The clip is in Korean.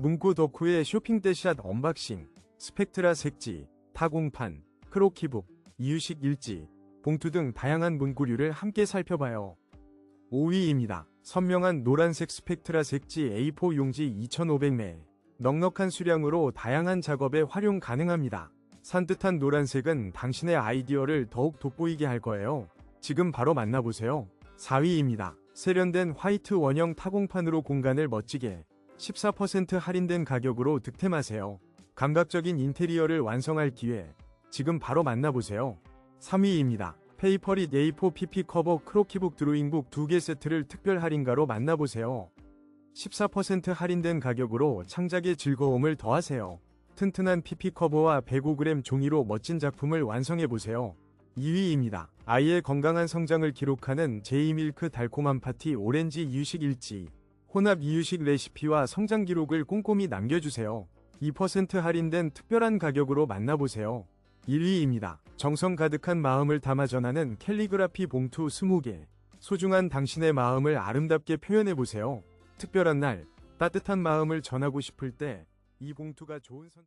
문구 덕후의 쇼핑 대샷 언박싱, 스펙트라 색지, 타공판, 크로키북, 이유식 일지, 봉투 등 다양한 문구류를 함께 살펴봐요. 5위입니다. 선명한 노란색 스펙트라 색지 A4 용지 2,500매. 넉넉한 수량으로 다양한 작업에 활용 가능합니다. 산뜻한 노란색은 당신의 아이디어를 더욱 돋보이게 할 거예요. 지금 바로 만나보세요. 4위입니다. 세련된 화이트 원형 타공판으로 공간을 멋지게 14% 할인된 가격으로 득템하세요. 감각적인 인테리어를 완성할 기회. 지금 바로 만나보세요. 3위입니다. 페이퍼릿 A4 PP 커버 크로키북 드로잉북 2개 세트를 특별 할인가로 만나보세요. 14% 할인된 가격으로 창작의 즐거움을 더하세요. 튼튼한 PP 커버와 105g 종이로 멋진 작품을 완성해보세요. 2위입니다. 아이의 건강한 성장을 기록하는 제이밀크 달콤한 파티 오렌지 이유식 일지. 혼합 이유식 레시피와 성장 기록을 꼼꼼히 남겨주세요. 2% 할인된 특별한 가격으로 만나보세요. 1위입니다. 정성 가득한 마음을 담아 전하는 캘리그라피 봉투 20개. 소중한 당신의 마음을 아름답게 표현해보세요. 특별한 날, 따뜻한 마음을 전하고 싶을 때, 이 봉투가 좋은 선...